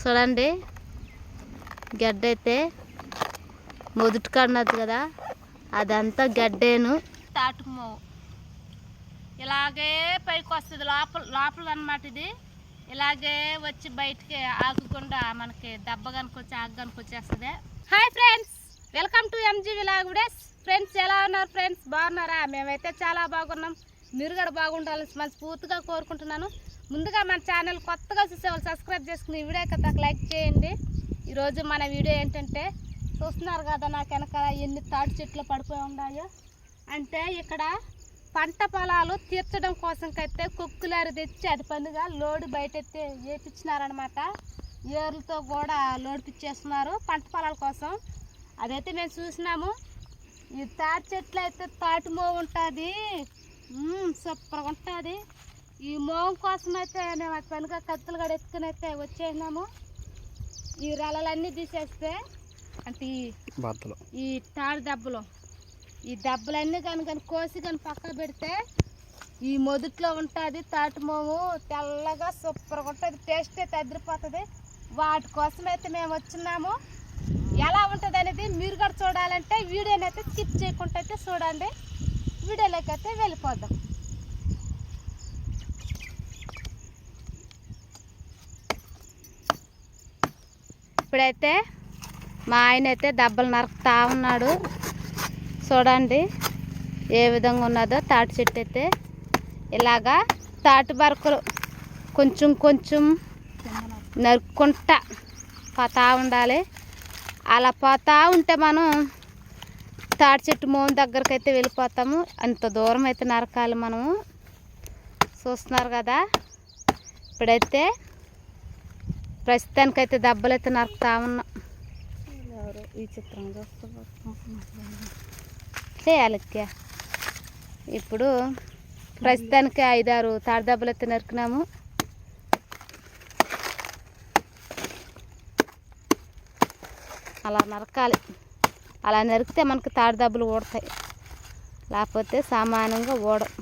చూడండి. గడ్డ అయితే మొదటి కన్నది కదా. అదంతా గడ్డేను. తాటుమో ఇలాగే పైకి వస్తుంది. లోపల లోపల అనమాట ఇది. ఇలాగే వచ్చి బయటికి ఆగకుండా మనకి దెబ్బ కనుకొచ్చి ఆకు కనుకొచ్చేస్తుంది hi friends! Welcome to MG విలాగుడేస్. Friends ఎలా ఉన్నారు? ఫ్రెండ్స్ బాగున్నారా? మేమైతే చాలా బాగున్నాం. మీరు కూడా బాగుండాలని మనస్ఫూర్తిగా కోరుకుంటున్నాను. ముందుగా మన ఛానల్ కొత్తగా చూసేవాళ్ళు సబ్స్క్రైబ్ చేసుకుని ఈ వీడియో కదా లైక్ చేయండి. ఈరోజు మన వీడియో ఏంటంటే చూస్తున్నారు కదా నాకు వెనకాల ఎన్ని తాటి చెట్లు పడిపోయి ఉన్నాయో. అంటే ఇక్కడ పంట పొలాలు తీర్చడం కోసంకైతే కుక్కులారు తెచ్చి అది పనిగా లోడు బయటెత్తే వేపించినారనమాట ఏర్లతో కూడా లోడ్ పిచ్చేస్తున్నారు పంట పొలాల కోసం. అదైతే మేము చూసినాము. ఈ తాటి చెట్లు అయితే తాటి ఉంటుంది. సూపర్గా ఉంటుంది. ఈ మోవం కోసం అయితే మేము అది పనిగా కత్తులు కూడా ఎత్తుకుని అయితే వచ్చేసినాము. ఈ రలలన్నీ తీసేస్తే అంటే ఈ తాడు దెబ్బలు ఈ దెబ్బలన్నీ కనుక కానీ కోసి కానీ పక్క పెడితే ఈ మొదట్లో ఉంటుంది తాటిమోము తెల్లగా సూపర్గా ఉంటుంది. టేస్ట్ అయితే అదిరిపోతుంది. వాటి కోసం అయితే మేము వచ్చినాము. ఎలా ఉంటుంది అనేది మీరు కూడా చూడాలంటే వీడియోని అయితే స్కిప్ చేయకుండా అయితే చూడండి. వీడియోలోకి అయితే వెళ్ళిపోదాం. ఇప్పుడైతే మా ఆయన అయితే దెబ్బలు నరుకుతా ఉన్నాడు. చూడండి ఏ విధంగా ఉన్నదో తాటి చెట్టు అయితే. ఇలాగా తాటి బరకలు కొంచెం కొంచెం నరుక్కుంటా పోతా ఉండాలి. అలా పోతా ఉంటే మనం తాటి చెట్టు మోన్ దగ్గరికి అయితే వెళ్ళిపోతాము. అంత దూరం అయితే నరకాలి మనము. చూస్తున్నారు కదా? ఇప్పుడైతే ప్రస్తుతానికైతే దెబ్బలు అయితే నరుకుతా ఉన్నాం. ఈ చిత్రం చేయాలక్య ఇప్పుడు ప్రస్తుతానికి ఐదారు తాడి దెబ్బలు అయితే నరికినాము. అలా నరకాలి. అలా నరికితే మనకు తాడు దెబ్బలు ఊడతాయి. లేకపోతే సమానంగా ఊడం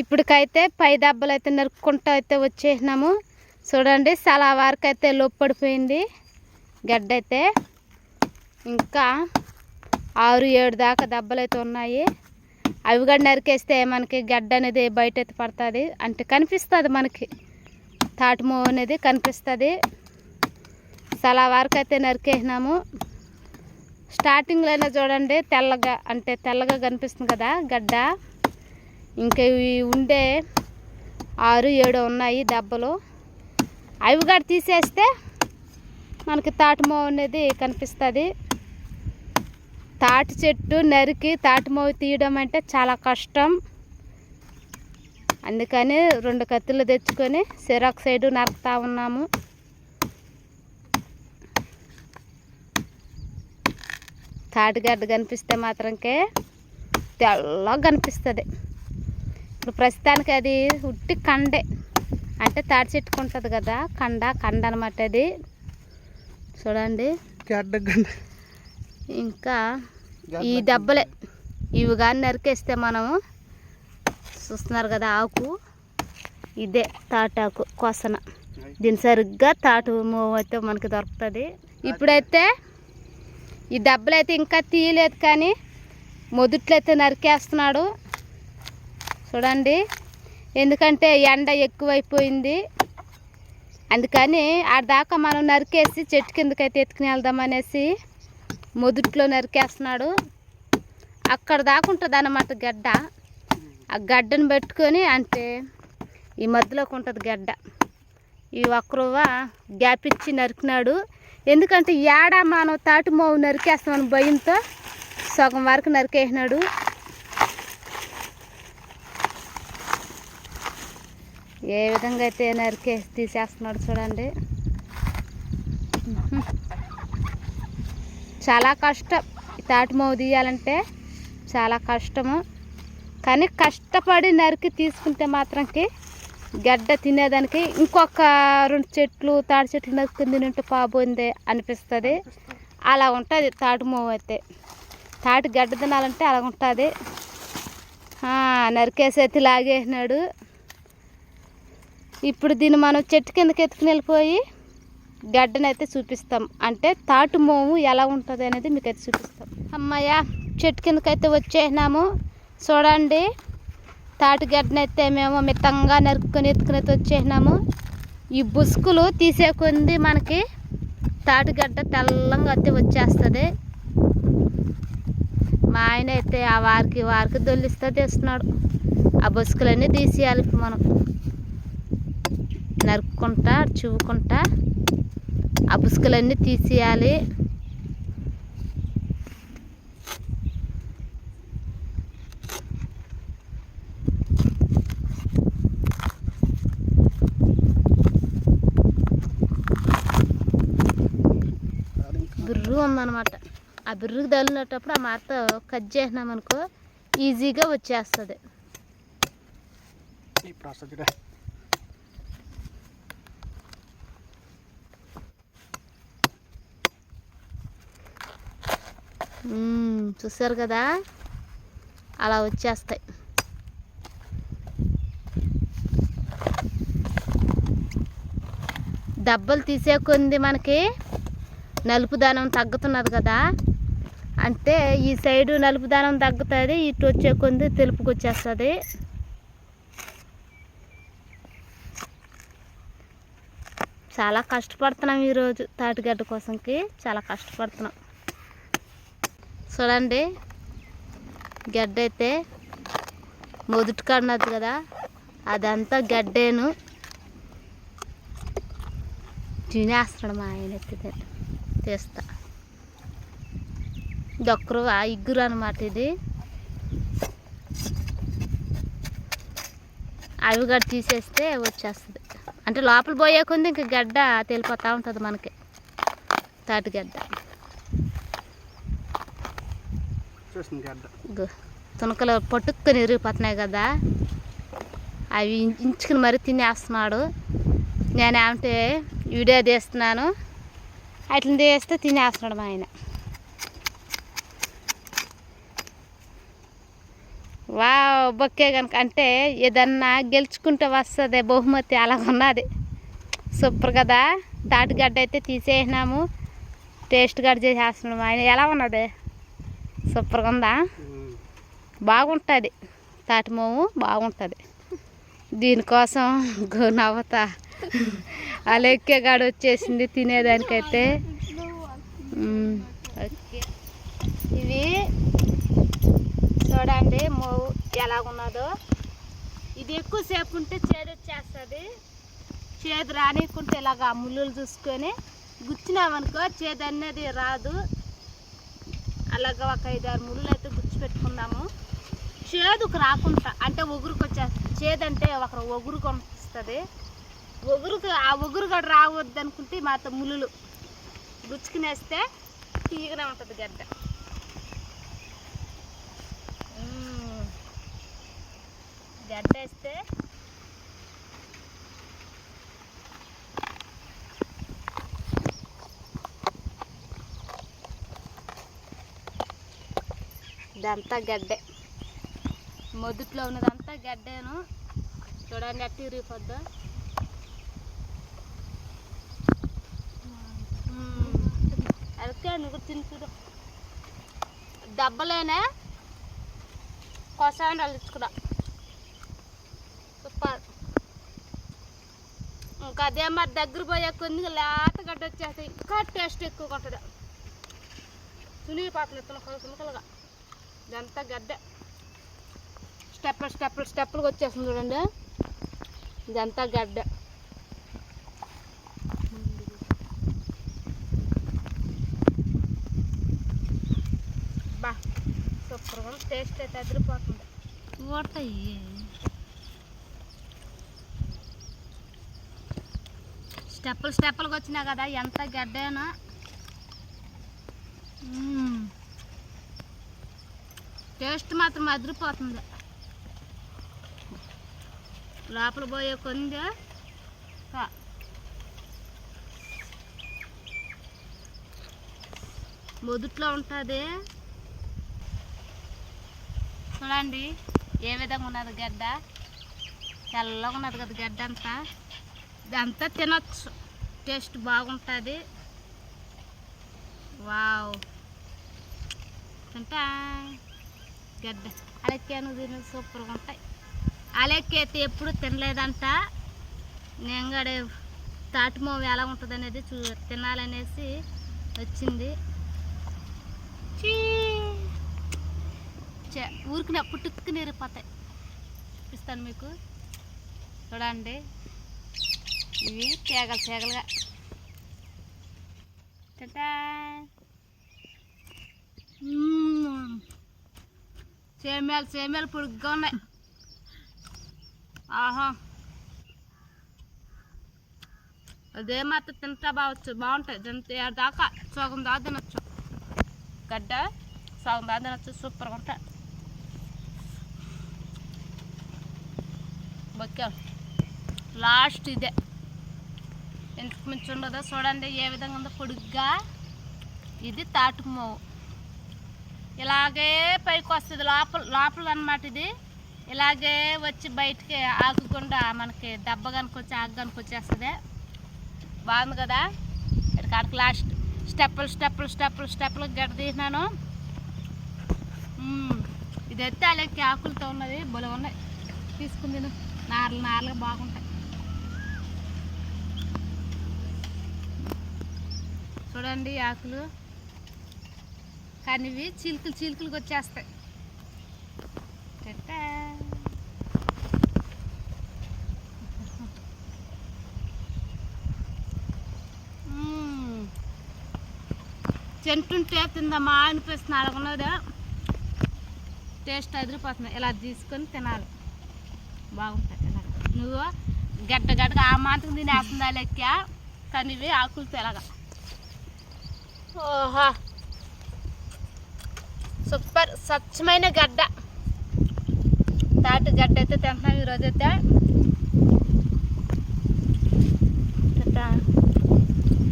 ఇప్పటికైతే పై దెబ్బలు అయితే నరుక్కుంటూ అయితే వచ్చేసినాము. చూడండి చాలా వరకు అయితే లోపడిపోయింది గడ్డ అయితే ఇంకా ఆరు ఏడు దాకా దెబ్బలు అయితే ఉన్నాయి. అవి కూడా నరికేస్తే మనకి గడ్డ అనేది బయట అయితే పడుతుంది. అంటే కనిపిస్తుంది మనకి. తాటిమో అనేది కనిపిస్తుంది. చాలా వరకు అయితే నరికేసినాము. స్టార్టింగ్లోనే చూడండి తెల్లగా అంటే తెల్లగా కనిపిస్తుంది కదా గడ్డ. ఇంకా ఇవి ఉండే ఆరు ఏడు ఉన్నాయి దెబ్బలు. అవి కూడా తీసేస్తే మనకి తాటిమో అనేది కనిపిస్తుంది. తాటి చెట్టు నరికి తాటిమోవి తీయడం అంటే చాలా కష్టం. అందుకని రెండు కత్తులు తెచ్చుకొని సిరాక్ సైడు నరుకుతా ఉన్నాము. తాటిగడ్డ కనిపిస్తే మాత్రంకే తెల్లగా కనిపిస్తుంది. ఇప్పుడు ప్రస్తుతానికి అది ఉట్టి కండే. అంటే తాడి చెట్టుకు ఉంటుంది కదా కండ కండ అనమాట అది. చూడండి. ఇంకా ఈ దెబ్బలే ఇవి కానీ నరికేస్తే మనము చూస్తున్నారు కదా ఆకు. ఇదే తాటాకు కొసన. దీని సరిగ్గా తాటు మూవ్ అయితే మనకి దొరుకుతుంది. ఇప్పుడైతే ఈ దెబ్బలు అయితే ఇంకా తీయలేదు కానీ మొదట్లో అయితే నరికేస్తున్నాడు. చూడండి. ఎందుకంటే ఎండ ఎక్కువైపోయింది. అందుకని ఆడదాకా దాకా మనం నరికేసి చెట్టు కిందకైతే ఎత్తుకుని వెళ్దాం అనేసి మొదట్లో నరికేస్తున్నాడు. అక్కడ దాకా ఉంటుంది అన్నమాట గడ్డ. ఆ గడ్డను పెట్టుకొని అంటే ఈ మధ్యలోకి ఉంటుంది గడ్డ. ఈ ఒక్కరువ గ్యాప్ ఇచ్చి నరికినాడు. ఎందుకంటే ఏడ మనం తాటి మోవు నరికేస్తామని భయంతో సగం వరకు నరికేసినాడు. ఏ విధంగా అయితే నరికే తీసేస్తున్నాడు చూడండి. చాలా కష్టం తాటి మోవు తీయాలంటే చాలా కష్టము. కానీ కష్టపడి నరికి తీసుకుంటే మాత్రంకి గడ్డ తినేదానికి ఇంకొక రెండు చెట్లు తాటి చెట్లు నరుకుని తింటే పాబోందే అనిపిస్తుంది. అలా ఉంటుంది తాటి మూవ్ అయితే. తాటి గడ్డ తినాలంటే అలా ఉంటుంది. నరికేసి లాగేసినాడు. ఇప్పుడు దీన్ని మనం చెట్టు కిందకి ఎత్తుకుని వెళ్ళిపోయి గడ్డనైతే చూపిస్తాం. అంటే తాటు మోము ఎలా ఉంటుంది అనేది మీకు అయితే చూపిస్తాం. అమ్మయ్య చెట్టు కిందకైతే వచ్చేసినాము. చూడండి. తాటి గడ్డనైతే మేము మిత్తంగా నరుక్కుని ఎత్తుకుని వచ్చేసినాము. ఈ బుసుకులు తీసే కొంది మనకి తాటిగడ్డ తెల్లంగా అయితే వచ్చేస్తుంది. మా ఆయన అయితే ఆ వారికి వారికి దొల్లిస్తా తీస్తున్నాడు. ఆ బుసుకులన్నీ తీసేయాలి మనం. నరుక్కుంటా చువ్వుకుంటా ఆ బుసుకులన్నీ తీసేయాలి. బిర్రు ఉందన్నమాట ఆ బిర్రుకి తగిలినప్పుడు ఆ మాతో కట్ చేసినాం అనుకో ఈజీగా వచ్చేస్తుంది. చూసారు కదా? అలా వచ్చేస్తాయి. దెబ్బలు తీసే కొంది మనకి నలుపుదనం తగ్గుతున్నది కదా. అంటే ఈ సైడు నలుపుదనం తగ్గుతుంది ఇటు వచ్చే కొంది తెలుపుకి వచ్చేస్తుంది. చాలా కష్టపడుతున్నాం ఈరోజు తాటిగడ్డ కోసంకి చాలా కష్టపడుతున్నాం. చూడండి గడ్డ అయితే మొదటి కడినది కదా అదంతా గడ్డేను. తినేస్తాడు మా ఆయన ఎత్తితే తీస్తా. దొక్కరు ఆ ఇగ్గురు అనమాట ఇది. అవి గడ్డ తీసేస్తే వచ్చేస్తుంది. అంటే లోపల పోయే కొంది ఇంక గడ్డ తెలిపోతూ ఉంటుంది మనకి. చూసింది గడ్డ. తునకలు పట్టుకొని ఇరిగిపోతున్నాయి కదా. అవి ఇంచుకుని మరీ తినేస్తున్నాడు. నేనేమంటే వీడియో తీస్తున్నాను. అట్లా చేస్తే తినేస్తున్నాడు మా ఆయన. వా బొక్కే కనుక అంటే ఏదన్నా గెలుచుకుంటే వస్తుంది బహుమతి అలాగున్నది సూపర్ కదా. తాటిగడ్డ అయితే తీసేసినాము. టేస్ట్ గడ్డ చేసేస్తున్నాడు మా ఆయన. ఎలా ఉన్నది? సూపర్గా ఉందా? బాగుంటుంది. బాగుంటుంది తాటిమోము బాగుంటుంది. దీనికోసం గో అలెక్కే గాడు వచ్చేసింది తినేదానికైతే. ఓకే. ఇవి చూడండి మోవు ఎలాగున్నదో. ఇది ఎక్కువసేపు ఉంటే చేదు వచ్చేస్తుంది. చేదు రానికుంటే ఇలాగ ముళ్ళు చూసుకొని గుచ్చినామనుకో చేదు అనేది రాదు. అలాగా ఒక ఐదు ఆరు ముళ్ళు అయితే గుచ్చి పెట్టుకున్నాము చేదుకు రాకుండా అంటే ఒగురుకు వచ్చేస్తుంది చేదంటే ఒకరు ఒక వస్తుంది ఒగురుకు ఆ ఒగురు కూడా రావద్దు అనుకుంటే మాతో ముళ్ళు గుచ్చుకునేస్తే తీగనే ఉంటుంది గడ్డ. గడ్డ వేస్తే ఇదంతా గడ్డే. మొదట్లో ఉన్నదంతా గడ్డేను. చూడండి అట్టి ఇరిగిపోద్దా అరకే నువ్వు తిని దెబ్బలేనే కొసాన్ని అల్లించుకురా సూపర్. ఇంకా అదే మరి దగ్గర పోయే కొన్ని లేత గడ్డ వచ్చేస్తాయి. ఇంకా టేస్ట్ ఎక్కువ ఉంటుంది. తునిగిపోతుంది తునకలు తునకలుగా ఇదంతా గడ్డ. స్టెప్పులు స్టెప్పులు స్టెప్పులుగా వచ్చేస్తుంది చూడండి. ఇదంతా గడ్డ బా సూపర్గా ఉంది. టేస్ట్ అయితే అదిరిపోతుంది. ఓటాయి స్టెప్పులు స్టెప్పులకు వచ్చినా కదా ఎంత గడ్డేనా. టేస్ట్ మాత్రం అదిరిపోతుంది. లోపల పోయే కొంది. మొదట్లో ఉంటుంది. చూడండి ఏ విధంగా ఉన్నది గడ్డ? తెల్లగా ఉన్నది కదా గడ్డ అంతా. ఇదంతా తినొచ్చు. టేస్ట్ బాగుంటుంది. వావ్. తింటా. గడ్డ. అలెక్కాను తిని సూపర్గా ఉంటాయి. అలెక్కైతే అయితే ఎప్పుడు తినలేదంట. నేను కూడా తాటిమోవ ఎలా ఉంటుంది అనేది చూ తినాలనేసి వచ్చింది. చీ! చే ఊరికి పుట్టుక్కు నీరిపోతాయి చూపిస్తాను మీకు. చూడండి. ఇవి తేగలు తేగలుగా. టటా. సేమ్యాలు సేమ్యాలు పొడుగ్గా ఉన్నాయి. ఆహా. అదే మాత్రం తింటా బావచ్చు. బాగుంటాయి. తింటే దాకా సగం దాకా తినచ్చు. గడ్డ సగం దాకా తినచ్చు. సూపర్గా ఉంటాయి. బొక్కాలు లాస్ట్ ఇదే. ఇంతకు మించి ఉండదో చూడండి ఏ విధంగా ఉందో పొడుగ్గా. ఇది తాటుమోవు ఇలాగే పైకి వస్తుంది లోపల లోపల అనమాట ఇది. ఇలాగే వచ్చి బయటికి ఆగకుండా మనకి దెబ్బ కనుకొచ్చి ఆకు కనుకొచ్చేస్తుంది బాగుంది కదా? ఇక్కడ కాడికి లాస్ట్. స్టెప్పులు స్టెప్పులు స్టెప్పులు స్టెప్పులు గడ్డ తీసినాను మ్మ్. ఇదైతే అలాగే ఆకులతో ఉన్నది. బలం ఉన్నాయి. తీసుకుంది నార్లు నార్లుగా బాగుంటాయి. చూడండి ఆకులు. కానీ ఇవి చిలుకలు చిలుకలకు వచ్చేస్తాయి. టటా. తింటుంటే తిందమ్మా అనిపిస్తుంది. అలాగున్నదా టేస్ట్ అదిరిపోతుంది. ఇలా తీసుకొని తినాలి. బాగుంటాయి నువ్వు గడ్డ గడ్డగా ఆ మాత్రం తినేస్తుందా లెక్క. కానీ ఇవి ఆకులు తెలగ. ఓహో. సూపర్. స్వచ్ఛమైన గడ్డ. తాటి గడ్డ అయితే తింటున్నాం ఈరోజు అయితే.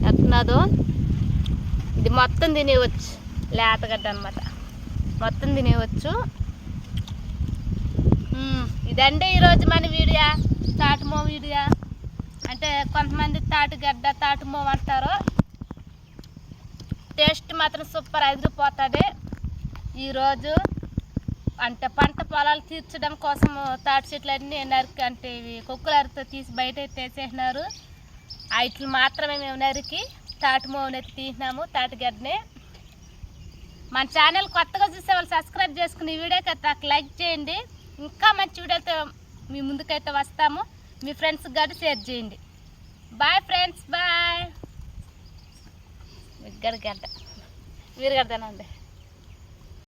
ఎట్టున్నదో ఇది మొత్తం తినేయవచ్చు లేతగడ్డ అనమాట మొత్తం తినేయవచ్చు ఇదండి ఈరోజు మన వీడియో. తాటిమో వీడియో. అంటే కొంతమంది తాటుగడ్డ తాటిమో అంటారు. టేస్ట్ మాత్రం సూపర్ అదిరిపోతుంది ఈరోజు అంటే పంట పొలాలు తీర్చడం కోసం తాటి చెట్లన్నీ నరికి అంటే ఇవి కుక్కలరితో తీసి బయట తీసేసినారు వాటిని మాత్రమే మేము నరికి తాటి మోవనైతే తీసినాము తాటిగడ్డని మన ఛానల్ కొత్తగా చూసే వాళ్ళు సబ్స్క్రైబ్ చేసుకుని ఈ వీడియోకి అయితే లైక్ చేయండి. ఇంకా మంచి వీడియోతో మీ ముందుకైతే వస్తాము. మీ ఫ్రెండ్స్ కూడా షేర్ చేయండి. బాయ్ ఫ్రెండ్స్ బాయ్ మీరు గడ్డ మీరు గడ్డనండి